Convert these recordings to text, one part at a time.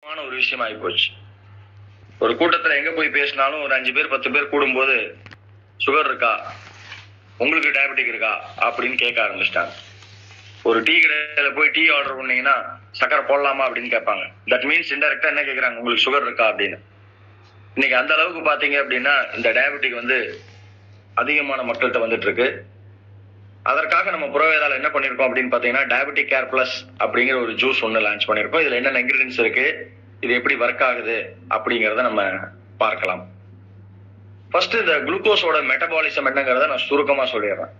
முக்கியமான ஒரு விஷயம் ஆகி போச்சு. ஒரு கூட்டத்துல எங்க போய் பேசினாலும் ஒரு அஞ்சு பேர் பத்து பேர் கூடும்போது சுகர் இருக்கா? உங்களுக்கு டயபெட்டிக் இருக்கா? அப்படின்னு கேட்க ஆரம்பிச்சிட்டாங்க. ஒரு டீ கடையில போய் டீ ஆர்டர் பண்ணீங்கன்னா சக்கரை போடலாமா? அப்படின்னு கேட்பாங்க. தட் மீன்ஸ் இன்டெரக்டா என்ன கேக்குறாங்க? உங்களுக்கு சுகர் இருக்கா? அப்படின்னு. இன்னைக்கு அந்த அளவுக்கு பாத்தீங்க அப்படின்னா இந்த டயபெட்டிக் வந்து அதிகமான மக்கள்கிட்ட வந்துட்டு இருக்கு. அதற்காக நம்ம புறவேதால என்ன பண்ணிருக்கோம் அப்படின்னு பாத்தீங்கன்னா டயபெட்டிக் கேர் பிளஸ் அப்படிங்கிற ஒரு ஜூஸ் ஒன்று லான்ச் பண்ணிருக்கோம். இதுல என்னென்ன இன்கிரீடியன்ஸ் இருக்கு? இது எப்படி ஒர்க் ஆகுது? அப்படிங்கறத நம்ம பார்க்கலாம். ஃபர்ஸ்ட் இந்த குளுக்கோஸோட மெட்டபாலிசம் என்னங்கிறத நான் சுருக்கமா சொல்லிடுறேன்.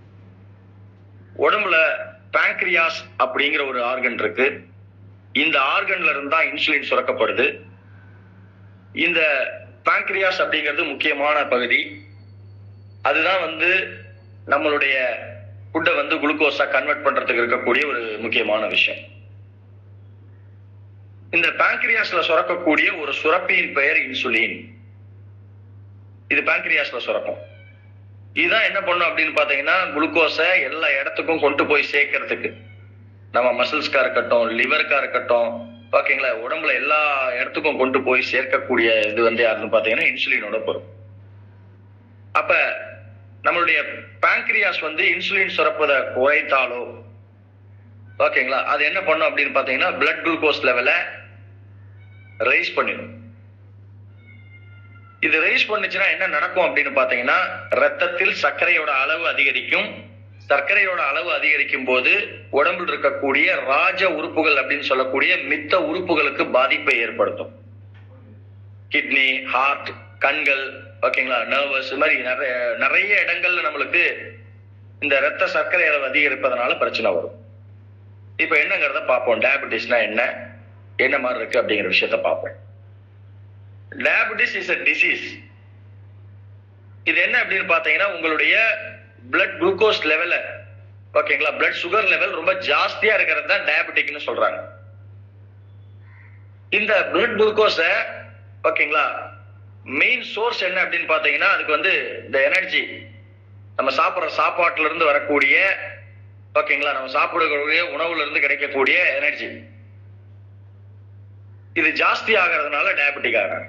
உடம்புல பேங்க்ரியாஸ் அப்படிங்கிற ஒரு ஆர்கன் இருக்கு. இந்த ஆர்கன்ல இருந்தா இன்சுலின் சுரக்கப்படுது. இந்த பேங்க்ரியாஸ் அப்படிங்கிறது முக்கியமான பகுதி. அதுதான் வந்து நம்மளுடைய ஃபுட்டை வந்து குளுக்கோஸா கன்வெர்ட் பண்றதுக்கு இருக்கக்கூடிய ஒரு முக்கியமான விஷயம். இந்த பாங்க்ரியாஸ்ல சுரக்கக்கூடிய ஒரு சுரப்பியின் பெயர் இன்சுலின் இது பாங்க்ரியாஸ்ல சுரக்கும். இதுதான் என்ன பண்ணும் அப்படின்னு பாத்தீங்கன்னா குளுக்கோஸை எல்லா இடத்துக்கும் கொண்டு போய் சேர்க்கறதுக்கு. நம்ம மசில்ஸ்க்கா இருக்கட்டும் லிவருக்கா இருக்கட்டும் ஓகேங்களா உடம்புல எல்லா இடத்துக்கும் கொண்டு போய் சேர்க்கக்கூடிய இது வந்து யாருன்னு பாத்தீங்கன்னா இன்சுலினோட பொருள். அப்ப நம்மளுடைய பேங்க்ரியாஸ் வந்து இன்சுலின் சுரப்பதை குறைத்தாலோ ஓகேங்களா? அது என்ன பண்ணும் அப்படின்னு பார்த்தீங்கன்னா பிளட் குளுக்கோஸ் லெவலை ரைஸ் பண்ணிடும். இது ரைஸ் பண்ணுச்சுன்னா என்ன நடக்கும் அப்படின்னு பார்த்தீங்கன்னா ரத்தத்தில் சர்க்கரையோட அளவு அதிகரிக்கும். சர்க்கரையோட அளவு அதிகரிக்கும் போது உடம்பில் இருக்கக்கூடிய ராஜ உறுப்புகள் அப்படின்னு சொல்லக்கூடிய மித்த உறுப்புகளுக்கு பாதிப்பை ஏற்படுத்தும். கிட்னி ஹார்ட் கண்கள் ஓகேங்களா? நர்வஸ் இது மாதிரி நிறைய நிறைய இடங்கள்ல நம்மளுக்கு இந்த ரத்த சர்க்கரை அளவு அதிகரிப்பதனால பிரச்சனை வரும். இப்போ என்னங்கிறத பார்ப்போம். டயபிட்டிஸ்னா என்ன? என்ன மாதிரி இருக்கு அப்படிங்கிற விஷயத்த பார்ப்போம். டயபிட்டிஸ் இஸ் அ டிசீஸ் இது என்ன அப்படின்னு பார்த்தீங்கன்னா உங்களுடைய பிளட் குளுக்கோஸ் லெவல ஓகேங்களா? பிளட் சுகர் லெவல் ரொம்ப ஜாஸ்தியா இருக்கிறது தான் டயபிட்டிக்னு சொல்றாங்க. இந்த பிளட் குளுக்கோஸை ஓகேங்களா? மெயின் சோர்ஸ் என்ன அப்படின்னு பாத்தீங்கன்னா அதுக்கு வந்து இந்த எனர்ஜி நம்ம சாப்பிடுற சாப்பாட்டுல இருந்து வரக்கூடிய ஓகேங்களா நம்ம சாப்பிடக்கூடிய உணவுல இருந்து கிடைக்கக்கூடிய எனர்ஜி இது ஜாஸ்தி ஆகிறதுனால டயபெட்டிக் ஆகிறாங்க.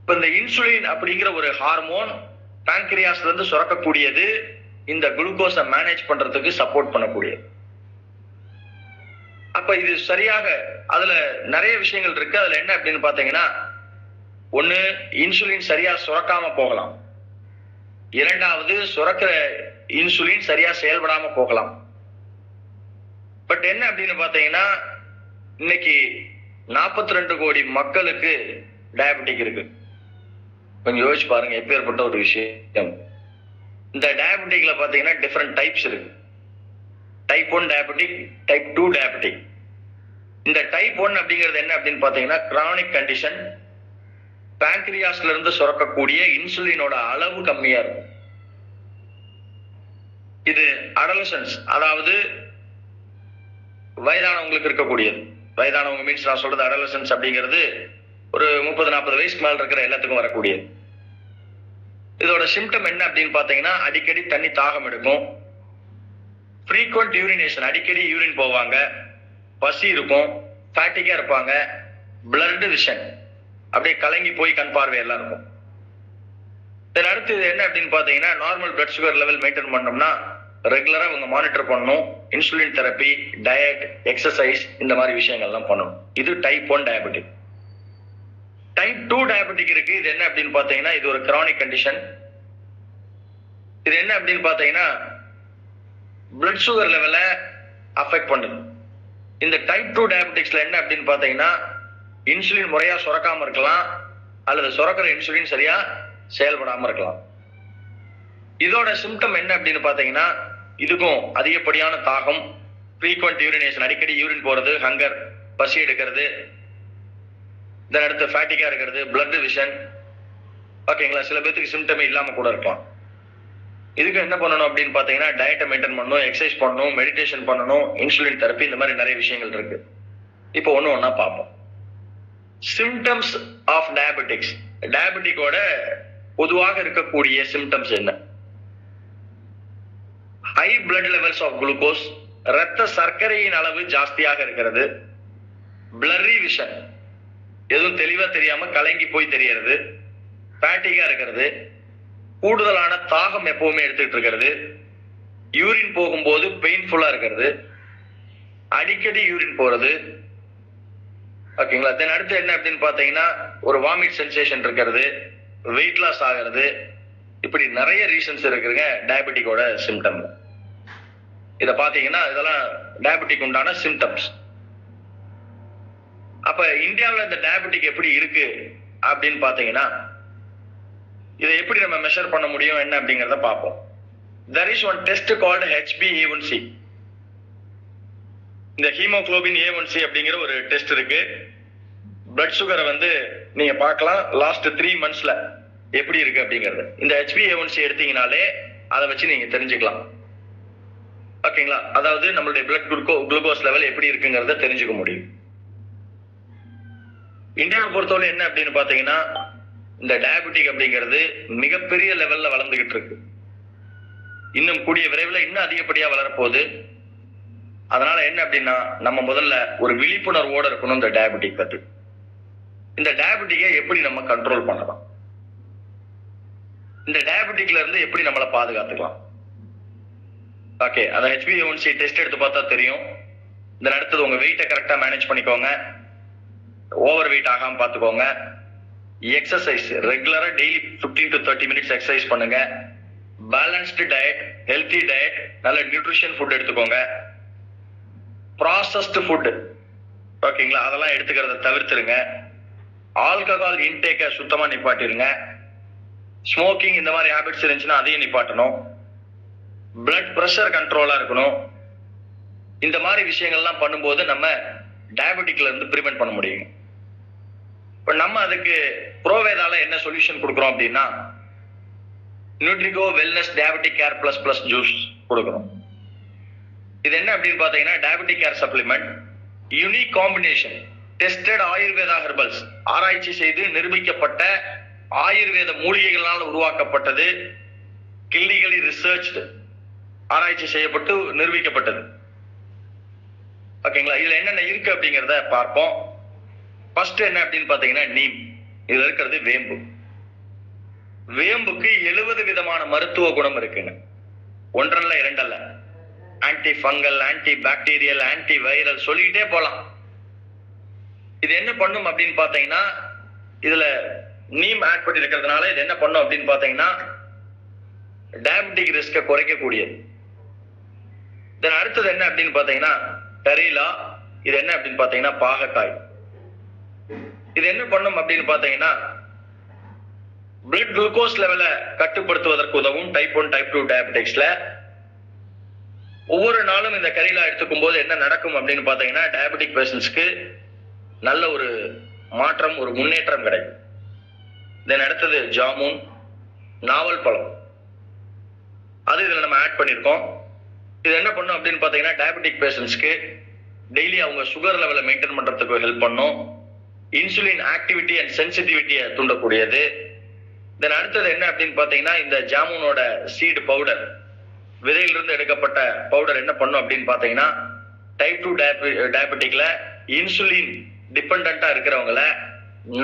இப்ப இந்த இன்சுலின் அப்படிங்கிற ஒரு ஹார்மோன் பாங்க்ரியாஸ்ல இருந்து சுரக்கக்கூடியது இந்த குளுக்கோஸை மேனேஜ் பண்றதுக்கு சப்போர்ட் பண்ணக்கூடியது. அப்ப இது சரியாக அதுல நிறைய விஷயங்கள் இருக்கு. அதுல என்ன அப்படின்னு பாத்தீங்கன்னா ஒன்று இன்சுலின் சரியா சுரக்காம போகலாம். இரண்டாவது சுரக்கிற இன்சுலின் சரியா செயல்படாம போகலாம். பட் என்ன அப்படின்னு பாத்தீங்கன்னா இன்னைக்கு 42 ரெண்டு கோடி மக்களுக்கு டயபெட்டிக் இருக்கு. கொஞ்சம் யோசிச்சு பாருங்க எப்பேற்பட்ட ஒரு விஷயம். இந்த டயபெட்டிக்ல பாத்தீங்கன்னா டிஃப்ரெண்ட் டைப்ஸ் இருக்கு. Type one diabetic type two diabetic இந்த டைப் ஒன் அப்படிங்கிறது என்ன அப்படின்னு பாத்தீங்கன்னா கிரானிக் கண்டிஷன் பாங்க்ரியாஸ்ல இருந்து சுரக்கக்கூடிய இன்சுலினோட அளவு கம்மியா இருக்கும். இது அடலசன்ஸ் அதாவது வயதானவங்களுக்கு இருக்கக்கூடியது. வயதானவங்க மீன்ஸ் நான் சொல்றது அடலசன்ஸ் அப்படிங்கிறது ஒரு முப்பது நாற்பது வயசுக்கு மேல இருக்கிற எல்லாத்துக்கும் வரக்கூடியது. இதோட சிம்டம் என்ன அப்படின்னு பாத்தீங்கன்னா அடிக்கடி தண்ணி தாகம் எடுக்கும். ஃப்ரீக்வெண்ட் யூரினேஷன் அடிக்கடி யூரின் போவாங்க. பசி இருக்கும். ஃபேட்டிக்கா இருப்பாங்க. பிளட் விஷன் அப்படியே கலங்கி போய் கண் பார்வை எல்லாம் இருக்கும். இதில் அடுத்து இது என்ன அப்படின்னு பார்த்தீங்கன்னா normal blood sugar level maintain பண்ணோம்னா ரெகுலரா இவங்க மானிட்டர் பண்ணணும். இன்சுலின் தெரப்பி டயட் எக்ஸசைஸ் இந்த மாதிரி விஷயங்கள்லாம் பண்ணணும். இது type one diabetic type two diabetic இருக்கு. இது என்ன அப்படின்னு பார்த்தீங்கன்னா இது ஒரு கிரானிக் கண்டிஷன் இது என்ன அப்படின்னு பார்த்தீங்கன்னா பிளட் சுகர் லெவலை அஃபெக்ட் பண்ணுது. இந்த டைப் டூ டயபெட்டிக்ஸ்ல என்ன அப்படின்னு பார்த்தீங்கன்னா இன்சுலின் முறையா சுரக்காம இருக்கலாம் அல்லது சுரக்கிற இன்சுலின் சரியா செயல்படாம இருக்கலாம். இதோட சிம்டம் என்ன அப்படின்னு பாத்தீங்கன்னா இதுக்கும் அதிகப்படியான தாகம் ஃப்ரீக்வெண்ட் யூரினேஷன் அடிக்கடி யூரின் போறது ஹங்கர் பசி எடுக்கிறது இதன் அடுத்து ஃபேட்டிக்கா இருக்கிறது பிளட் விஷன் ஓகேங்களா சில பேர்த்துக்கு சிம்டமே இல்லாம கூட இருக்கலாம். இதுக்கு என்ன பண்ணணும் அப்படின்னு பாத்தீங்கன்னா டயட்டை மெயின்டைன் பண்ணணும் எக்ஸசைஸ் பண்ணணும் மெடிடேஷன் பண்ணணும் இன்சுலின் தெரப்பி இந்த மாதிரி நிறைய விஷயங்கள் இருக்கு. இப்போ ஒன்று ஒன்றா பார்ப்போம். சிம்டம்ஸ் ஆஃப் டயபெட்டிக்ஸ் டயபெட்டிக்கோட பொதுவாக இருக்கக்கூடிய சிம்டம்ஸ் என்ன? High blood levels of glucose ரத்த சர்க்கரையின் அளவு ஜாஸ்தியாக இருக்கிறது. பிளரி விஷன் எதுவும் தெளிவா தெரியாம கலங்கி போய் தெரியறது பேட்டிகா இருக்கிறது. கூடுதலான தாகம் எப்பவுமே எடுத்துட்டு இருக்கிறது. யூரின் போகும்போது பெயின்ஃபுல்லா இருக்கிறது. அடிக்கடி யூரின் போறது. ஓகேங்களா? தென் அடுத்து என்ன அப்படின்னு பாத்தீங்கன்னா ஒரு வாமிட் சென்சேஷன் இருக்கிறது வெயிட் லாஸ் ஆகிறது இப்படி நிறைய ரீசன்ஸ் இருக்குங்க டயபெட்டிக்கோட சிம்டம் இத பாத்தீங்கன்னா இதெல்லாம் டயபெட்டிக் உண்டான சிம்டம்ஸ் அப்ப இந்தியாவில் இந்த டயபெட்டிக் எப்படி இருக்கு அப்படின்னு பாத்தீங்கன்னா இதை எப்படி நம்ம மெஷர் பண்ண முடியும் என்ன அப்படிங்கறத பார்ப்போம். There is one test called HB A one C இந்த ஹீமோகுளோபின் ஏஒன்சி அப்படிங்கிற ஒரு டெஸ்ட் இருக்கு. பிளட் சுகரை வந்து நீங்க பார்க்கலாம் லாஸ்ட் த்ரீ மந்த்ஸ்ல எப்படி இருக்கு அப்படிங்கிறது. இந்த H B A one C எடுத்தீங்கனாலே அதை வச்சு நீங்க தெரிஞ்சுக்கலாம். ஓகேங்களா? அதாவது நம்மளுடைய பிளட் குளுக்கோ குளுக்கோஸ் லெவல் எப்படி இருக்குங்கிறத தெரிஞ்சுக்க முடியும். இந்தியாவை பொறுத்தவரை என்ன அப்படின்னு பாத்தீங்கன்னா இந்த டயபெட்டிக் அப்படிங்கிறது மிகப்பெரிய லெவல்ல வளர்ந்துகிட்டு இருக்கு. இன்னும் கூடிய விரைவில் இன்னும் அதிகப்படியா வளரப்போகுது. அதனால என்ன அப்படின்னா நம்ம முதல்ல ஒரு விழிப்புணர்வோட இருக்கணும் இந்த டயபெட்டிக் பத்தி. இந்த டயபெட்டிக்கை எப்படி நம்ம கண்ட்ரோல் பண்ணலாம்? இந்த டயபெட்டிக்ல இருந்து எப்படி நம்மளை பாதுகாத்துக்கலாம்? ஓகே அந்த ஹெச்பிஏஒன்சி டெஸ்ட் எடுத்து பார்த்தா தெரியும். இந்த அடுத்தது உங்க வெயிட்டை கரெக்டா மேனேஜ் பண்ணிக்கோங்க. ஓவர் வெயிட் ஆகாம பாத்துக்கோங்க எக்ஸசைஸ் ரெகுலரா daily 15 to thirty minutes exercise பண்ணுங்க. பேலன்ஸ்டு டயட் ஹெல்த்தி டயட் நல்ல நியூட்ரிஷன் ஃபுட் எடுத்துக்கோங்க. ப்ராசஸ்டு ஃபுட் ஓகேங்களா அதெல்லாம் எடுத்துக்கிறத தவிர்த்துருங்க. ஆல்கஹால் இன்டேக்கை சுத்தமாக நிப்பாட்டிடுங்க ஸ்மோக்கிங் இந்த மாதிரி ஹேபிட்ஸ் இருந்துச்சுன்னா அதையும் நிப்பாட்டணும். பிளட் ப்ரெஷர் கண்ட்ரோலாக இருக்கணும். இந்த மாதிரி விஷயங்கள்லாம் பண்ணும்போது நம்ம டயபெட்டிக்ல இருந்து ப்ரிவென்ட் பண்ண முடியும். இப்போ நம்ம அதுக்கு ப்ரோவேதால என்ன சொல்யூஷன் கொடுக்குறோம் அப்படின்னா Nutrico wellness diabetic care plus plus juice கொடுக்குறோம் இது என்ன அப்படின்னு பாத்தீங்கன்னா diabetic care supplement unique combination tested Ayurveda herbals ஆராய்ச்சி செய்து நிரூபிக்கப்பட்ட ஆயுர்வேத மூலிகைகளால் உருவாக்கப்பட்டது கிளினிக்கலி ரிசர்ச் ஆராய்ச்சி செய்யப்பட்டு நிரூபிக்கப்பட்டது. ஓகேங்களா? இதுல என்னென்ன இருக்கு அப்படிங்கிறத பார்ப்போம். ஃபர்ஸ்ட் என்ன அப்படின்னு பாத்தீங்கன்னா நீம். இதுல இருக்கிறது வேம்பு. வேம்புக்கு எழுபது விதமான மருத்துவ குணம் இருக்குங்க. ஒன்றல்ல இரண்டல்ல. Anti fungal anti bacterial anti viral சொல்லிக்கிட்டே போகலாம் இது என்ன பண்ணும் அப்படின்னு பார்த்தீங்கன்னா இதுல நீம் ஆட் பண்ணி இருக்கிறதுனால இது என்ன பண்ணும் அப்படின்னு பார்த்தீங்கன்னா டயபெட்டிக் ரிஸ்கை குறைக்கக்கூடியது. தென் அடுத்தது என்ன அப்படின்னு பார்த்தீங்கன்னா டரீலா இது என்ன அப்படின்னு பார்த்தீங்கன்னா பாகக்காய் இது என்ன பண்ணும் அப்படின்னு பார்த்தீங்கன்னா பிளட் குளுக்கோஸ் லெவலை கட்டுப்படுத்துவதற்கு உதவும் டைப் ஒன் டைப் டூ டயபெட்டிக்ஸ்ல ஒவ்வொரு நாளும் இந்த கரீலா எடுத்துக்கும் போது என்ன நடக்கும் அப்படின்னு பாத்தீங்கன்னா டயபெட்டிக் பேஷண்ட்ஸ்க்கு நல்ல ஒரு மாற்றம் ஒரு முன்னேற்றம் கிடைக்கும். தென் அடுத்தது ஜாமுன் நாவல் பழம். அது இதுல நம்ம ஆட் பண்ணியிருக்கோம் இது என்ன பண்ணும் அப்படின்னு பாத்தீங்கன்னா டயபெட்டிக் பேஷண்ட்ஸ்க்கு டெய்லி அவங்க சுகர் லெவலை மெயின்டைன் பண்றதுக்கு ஹெல்ப் பண்ணும். இன்சுலின் ஆக்டிவிட்டி அண்ட் சென்சிட்டிவிட்டியை தூண்டக்கூடியது. தென் அடுத்தது என்ன அப்படின்னு பாத்தீங்கன்னா இந்த ஜாமுனோட சீடு பவுடர் விதையிலிருந்து எடுக்கப்பட்ட பவுடர் என்ன பண்ணும் அப்படின்னு பாத்தீங்கன்னா டைப் டூ டயபெட்டிக்ல இன்சுலின் டிபெண்டா இருக்கிறவங்கள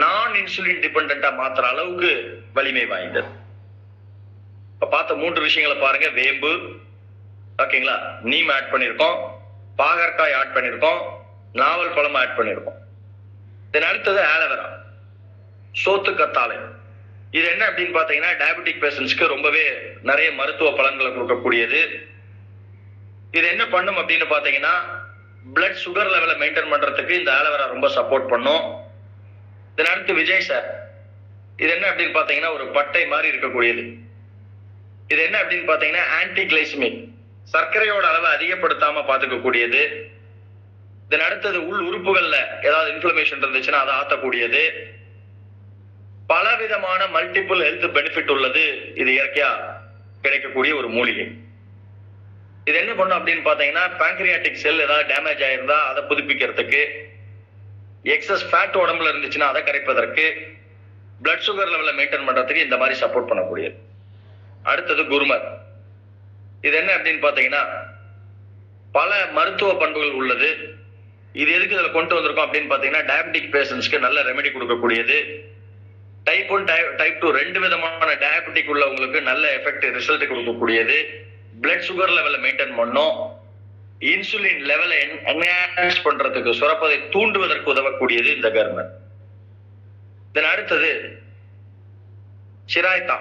நான் இன்சுலின் டிபெண்டா மாத்துற அளவுக்கு வலிமை வாய்ந்தது. இப்ப பார்த்த மூன்று விஷயங்களை பாருங்க. வேம்பு ஓகேங்களா? நீம் ஆட் பண்ணியிருக்கோம் பாகற்காய் ஆட் பண்ணியிருக்கோம் நாவல் பழம் ஆட் பண்ணியிருக்கோம் தென் அடுத்தது ஆலோவேரா சோத்து கத்தாழை இது என்ன அப்படின்னு பாத்தீங்கன்னா டயபெட்டிக் பேஷண்ட்ஸ்க்கு ரொம்பவே நிறைய மருத்துவ பலன்களை கொடுக்கக்கூடியது. இது என்ன பண்ணும் அப்படின்னு பாத்தீங்கன்னா பிளட் சுகர் லெவலை மெயின்டைன் பண்றதுக்கு இந்த ஆலோவேரா ரொம்ப சப்போர்ட் பண்ணும். இதன் அடுத்து விஜய் சார் இது என்ன அப்படின்னு பாத்தீங்கன்னா ஒரு பட்டை மாதிரி இருக்கக்கூடியது. இது என்ன அப்படின்னு பாத்தீங்கன்னா ஆன்டி கிளைசமிக் சர்க்கரையோட அளவை அதிகப்படுத்தாம பாத்துக்கக்கூடியது இதன் அடுத்தது உள் உறுப்புகள்ல ஏதாவது இன்ஃப்ளமேஷன் இருந்துச்சுன்னா அதை ஆத்தக்கூடியது. பலவிதமான மல்டிபிள் ஹெல்த் பெனிஃபிட் உள்ளது. இது இயற்கையா கிடைக்கக்கூடிய ஒரு மூலிகை. இது என்ன பண்ணும் அப்படின்னு பாத்தீங்கன்னா பேங்க்ரியாட்டிக் செல் ஏதாவது டேமேஜ் ஆயிருந்தா அதை புதுப்பிக்கிறதுக்கு எக்ஸஸ் ஃபேட் உடம்புல இருந்துச்சுன்னா அதை கரைப்பதற்கு பிளட் சுகர் லெவலை மெயின்டைன் பண்றதுக்கு இந்த மாதிரி சப்போர்ட் பண்ணக்கூடியது. அடுத்தது குருமர். இது என்ன அப்படின்னு பாத்தீங்கன்னா பல மருத்துவ பண்புகள் உள்ளது. இது எதுக்கு இதில் கொண்டு வந்திருக்கோம் அப்படின்னு பாத்தீங்கன்னா டயபெட்டிக் பேஷண்ட்ஸ்க்கு நல்ல ரெமெடி கொடுக்கக்கூடியது. டைப் ஒன் டைப் டூ ரெண்டு விதமான டயபெட்டிக் உள்ளவங்களுக்கு நல்ல எஃபெக்ட் ரிசல்ட் கொடுக்கக்கூடியது. பிளட் சுகர் லெவலை மெயின்டைன் பண்ணும். இன்சுலின் லெவலை என்ஹான்ஸ் பண்றதுக்கு சுரப்பதை தூண்டுவதற்கு உதவக்கூடியது இந்த கர்மன் தென் அடுத்தது சிராய்த்தா.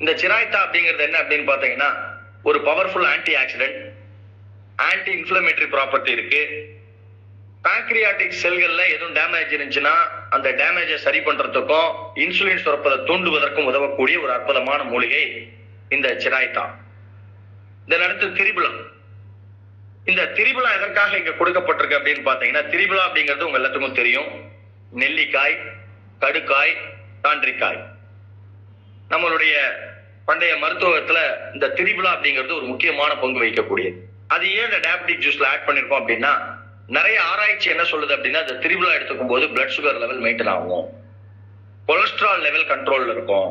இந்த சிராய்த்தா அப்படிங்கிறது என்ன அப்படின்னு பாத்தீங்கன்னா ஒரு powerful anti oxidant anti inflammatory property இருக்கு பாங்க்ரியாட்டிக் செல்கள்ல எதுவும் டேமேஜ் இருந்துச்சுன்னா அந்த டேமேஜை சரி பண்றதுக்கும் இன்சுலின் சுரப்பதை தூண்டுவதற்கும் உதவக்கூடிய ஒரு அற்புதமான மூலிகை இந்த சிராய்த்தா இதன் அடுத்து திரிபுலம் இந்த திரிபுலா எதற்காக இங்க கொடுக்கப்பட்டிருக்கு அப்படின்னு பாத்தீங்கன்னா திரிபுலா அப்படிங்கிறது உங்க எல்லாத்துக்கும் தெரியும். நெல்லிக்காய் கடுக்காய் தாண்டிக்காய். நம்மளுடைய பண்டைய மருத்துவத்துல இந்த திரிபுலா அப்படிங்கிறது ஒரு முக்கியமான பங்கு வகிக்கக்கூடியது. அது ஏன் இந்த டயபெட்டிக் ஜூஸ்ல ஆட் பண்ணிருக்கோம் அப்படின்னா நிறைய ஆராய்ச்சி என்ன சொல்லுது அப்படின்னா அந்த திருவிழா எடுத்துக்கும் போது பிளட் சுகர் லெவல் மெயின்டைன் ஆகும் கொலஸ்ட்ரால் லெவல் கண்ட்ரோல்ல இருக்கும்.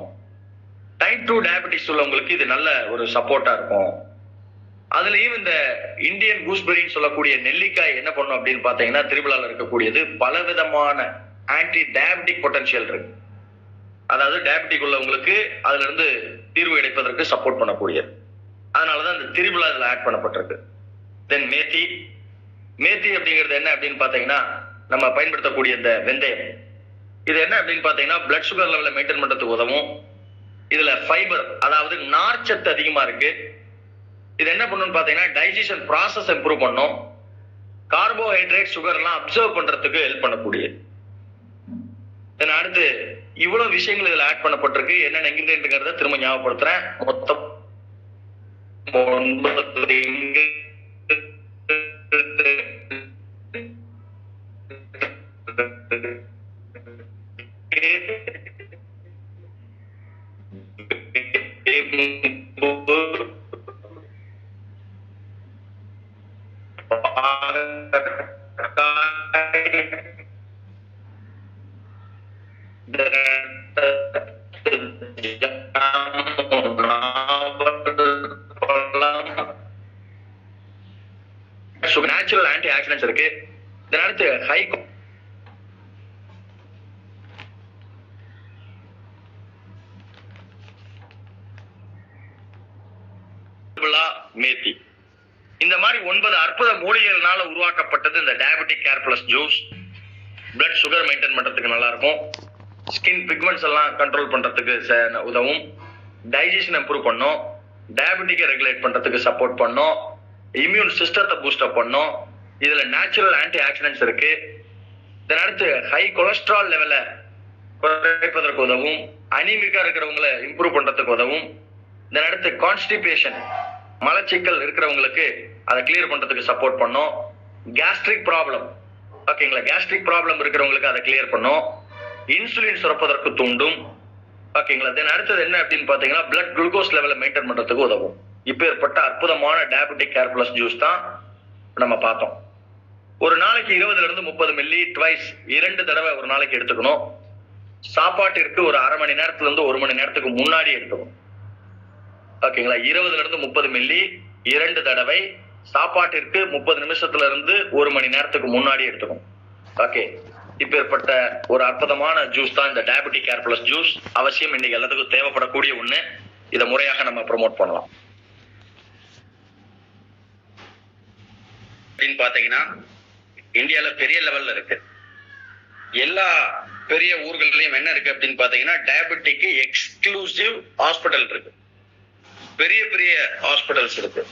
டைப் டூ டயபெட்டிஸ் உள்ளவங்களுக்கு இது நல்ல ஒரு சப்போர்ட்டா இருக்கும். அதுலயும் இந்த இந்தியன் கூஸ்பெரின்னு சொல்லக்கூடிய நெல்லிக்காய் என்ன பண்ணும் அப்படின்னு பாத்தீங்கன்னா திருவிழாவில் இருக்கக்கூடியது பல விதமான ஆன்டி டயபெட்டிக் பொட்டன்சியல் இருக்கு. அதாவது டயபெட்டிக் உள்ளவங்களுக்கு அதுல இருந்து தீர்வு எடுப்பதற்கு சப்போர்ட் பண்ணக்கூடியது. அதனாலதான் இந்த திருவிழா இதுல ஆட் பண்ணப்பட்டிருக்கு. தென் மேத்தி மேத்தி அப்படிங்கிறது என்ன அப்படின்னு பாத்தீங்கன்னா நம்ம பயன்படுத்தக்கூடிய இந்த வெந்தயம். இது என்ன அப்படின்னு பாத்தீங்கன்னா பிளட் சுகர் லெவலை மெயின்டைன் பண்றதுக்கு உதவும். இதுல ஃபைபர் அதாவது நார்ச்சத்து அதிகமா இருக்கு. இது என்ன பண்ணுன்னு பாத்தீங்கன்னா டைஜஷன் ப்ராசஸ் இம்ப்ரூவ் பண்ணும். கார்போஹைட்ரேட் சுகர் எல்லாம் அப்சர்வ் பண்றதுக்கு ஹெல்ப் பண்ணக்கூடியது. தென் அடுத்து இவ்வளவு விஷயங்கள் இதுல ஆட் பண்ணப்பட்டிருக்கு. என்னென்ன இன்கிரியன்ட்ங்கிறத திரும்ப ஞாபகப்படுத்துறேன். மொத்தம் ஒன்பது ஆன்டி இதனடுத்து ஹை மேத்தி இந்த மாதிரி ஒன்பது அற்புத மூலிகைகள்னால உருவாக்கப்பட்டது இந்த diabetic care plus juice blood sugar maintain பண்றதுக்கு நல்லா இருக்கும் ஸ்கின் பிக்மெண்ட்ஸ் எல்லாம் கண்ட்ரோல் பண்றதுக்கு உதவும். டைஜஷன் இம்ப்ரூவ் பண்ணும். டயபெட்டிக்கை ரெகுலேட் பண்றதுக்கு சப்போர்ட் பண்ணும். இம்யூன் சிஸ்டத்தை பூஸ்டப் பண்ணும். இதுல நேச்சுரல் ஆன்டி ஆக்சிடென்ட்ஸ் இருக்கு. இதன் அடுத்து ஹை கொலஸ்ட்ரால் லெவலை குறைப்பதற்கு உதவும் அனிமிக்கா இருக்கிறவங்களை இம்ப்ரூவ் பண்றதுக்கு உதவும். இதன் அடுத்து கான்ஸ்டிபேஷன் மலச்சிக்கல் இருக்கிறவங்களுக்கு அதை கிளியர் பண்றதுக்கு சப்போர்ட் பண்ணும். கேஸ்ட்ரிக் ப்ராப்ளம் ஓகேங்களா? கேஸ்ட்ரிக் ப்ராப்ளம் இருக்கிறவங்களுக்கு அதை கிளியர் பண்ணும். இன்சுலின் சுரப்பதற்கு தூண்டும். ஓகேங்களா? தென் அடுத்தது என்ன அப்படின்னு பாத்தீங்கன்னா பிளட் குளுக்கோஸ் லெவலை மெயின்டைன் பண்றதுக்கு உதவும். இப்பேற்பட்ட அற்புதமான டயபெட்டிக் கேர் பிளஸ் ஜூஸ் தான் நம்ம பார்த்தோம். ஒரு நாளைக்கு இருபதுல இருந்து முப்பது மில்லி ட்வைஸ் இரண்டு தடவை ஒரு நாளைக்கு எடுத்துக்கணும். சாப்பாட்டிற்கு ஒரு அரை மணி நேரத்துல இருந்து ஒரு மணி நேரத்துக்கு முன்னாடி எடுத்துக்கணும். ஓகேங்களா? இருபதுல இருந்து முப்பது மில்லி இரண்டு தடவை சாப்பாட்டிற்கு முப்பது நிமிஷத்துல இருந்து ஒரு மணி நேரத்துக்கு முன்னாடி எடுத்துக்கணும். ஓகே? இப்பேற்பட்ட ஒரு அற்புதமான ஜூஸ் தான் இந்த டயபெட்டிக் கேர் பிளஸ் ஜூஸ் அவசியம் இன்னைக்கு எல்லாத்துக்கும் தேவைப்படக்கூடிய ஒண்ணு. இதை முறையாக நம்ம ப்ரொமோட் பண்ணலாம். அப்படின்னு பாத்தீங்கன்னா இந்தியால பெரிய லெவல்ல இருக்கு. எல்லா பெரிய ஊர்கள்லயும் என்ன இருக்கு அப்படின்னு பாத்தீங்கன்னா டயபெட்டிக்கு எக்ஸ்க்ளூசிவ் ஹாஸ்பிட்டல் இருக்கு. பெரிய பெரிய ஹாஸ்பிட்டல்ஸ் இருக்கு.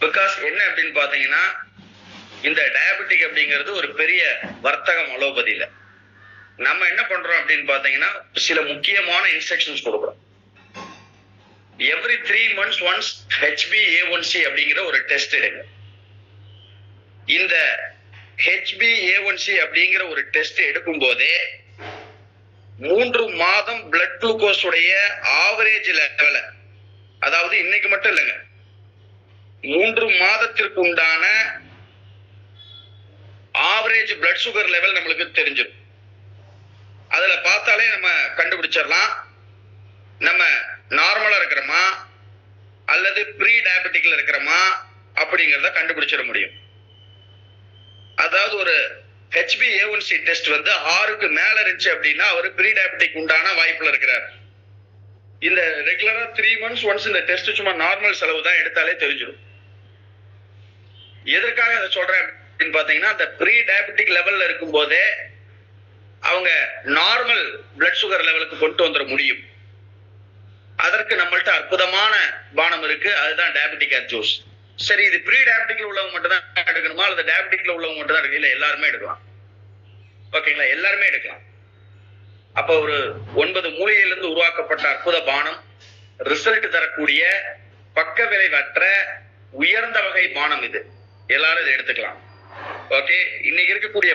பிகாஸ் என்ன அப்படின்னு பாத்தீங்கன்னா இந்த டயபெட்டிக் அப்படிங்கிறது ஒரு பெரிய வர்த்தகம் அலோபதியில. நம்ம என்ன பண்றோம் அப்படின்னு பாத்தீங்கன்னா சில முக்கியமான இன்ஸ்ட்ரக்ஷன்ஸ் கொடுக்குறோம். Every three months once H B A one C அப்படிங்கிற ஒரு டெஸ்ட் எடுங்க. இந்த ஹெச்பி ஏ ஒன் சி அப்படிங்கிற ஒரு டெஸ்ட் எடுக்கும் போதே மூன்று மாதம் பிளட் குளுக்கோஸ் உடைய ஆவரேஜ் லெவல அதாவது இன்னைக்கு மட்டும் இல்லைங்க மூன்று மாதத்திற்கு உண்டான ஆவரேஜ் பிளட் சுகர் லெவல் நம்மளுக்கு தெரிஞ்சிடும் அதுல பார்த்தாலே நம்ம கண்டுபிடிச்சிடலாம். நம்ம நார்மலா இருக்கிறோமா? அல்லது ப்ரீ டயபெட்டிக்ல இருக்கிறோமா? அப்படிங்கிறத கண்டுபிடிச்சிட முடியும். அதாவது ஒரு ஹெச்பி ஏஒன்சி டெஸ்ட் வந்து ஆறுக்கு மேல இருந்துச்சு அப்படின்னா அவர் ப்ரீ டயபெட்டிக் உண்டான வாய்ப்புல இருக்கிறார். இந்த ரெகுலரா த்ரீ மந்த்ஸ் ஒன்ஸ் இந்த டெஸ்ட் சும்மா நார்மல் செலவு தான் எடுத்தாலே தெரிஞ்சிடும். எதற்காக அதை சொல்றேன் அப்படின்னு பாத்தீங்கன்னா அந்த ப்ரீ டயபெட்டிக் லெவல்ல இருக்கும் போதே அவங்க நார்மல் பிளட் சுகர் லெவலுக்கு கொண்டு வந்துட முடியும். அதற்கு நம்மள்ட்ட அற்புதமான பானம் இருக்கு அதுதான் டயபெட்டிக் ஜூஸ் சரி இது ப்ரீ டயபெட்டிக்ல உள்ளவங்க மட்டும் தான் எடுக்கணுமா? அல்லது டயபெட்டிக்ல உள்ளவங்க மட்டும் தான் இருக்கு இல்ல எல்லாருமே எடுக்கலாம். ஓகேங்களா எல்லாருமே எடுக்கலாம். அப்ப ஒரு ஒன்பது மூலிகையிலிருந்து உருவாக்கப்பட்ட அற்புத பானம் ரிசல்ட் தரக்கூடிய பக்க விளைவற்ற உயர்ந்த வகை பானம் இது. எல்லாரும் இதை எடுத்துக்கலாம். ஓகே இன்னைக்கு இருக்கக்கூடிய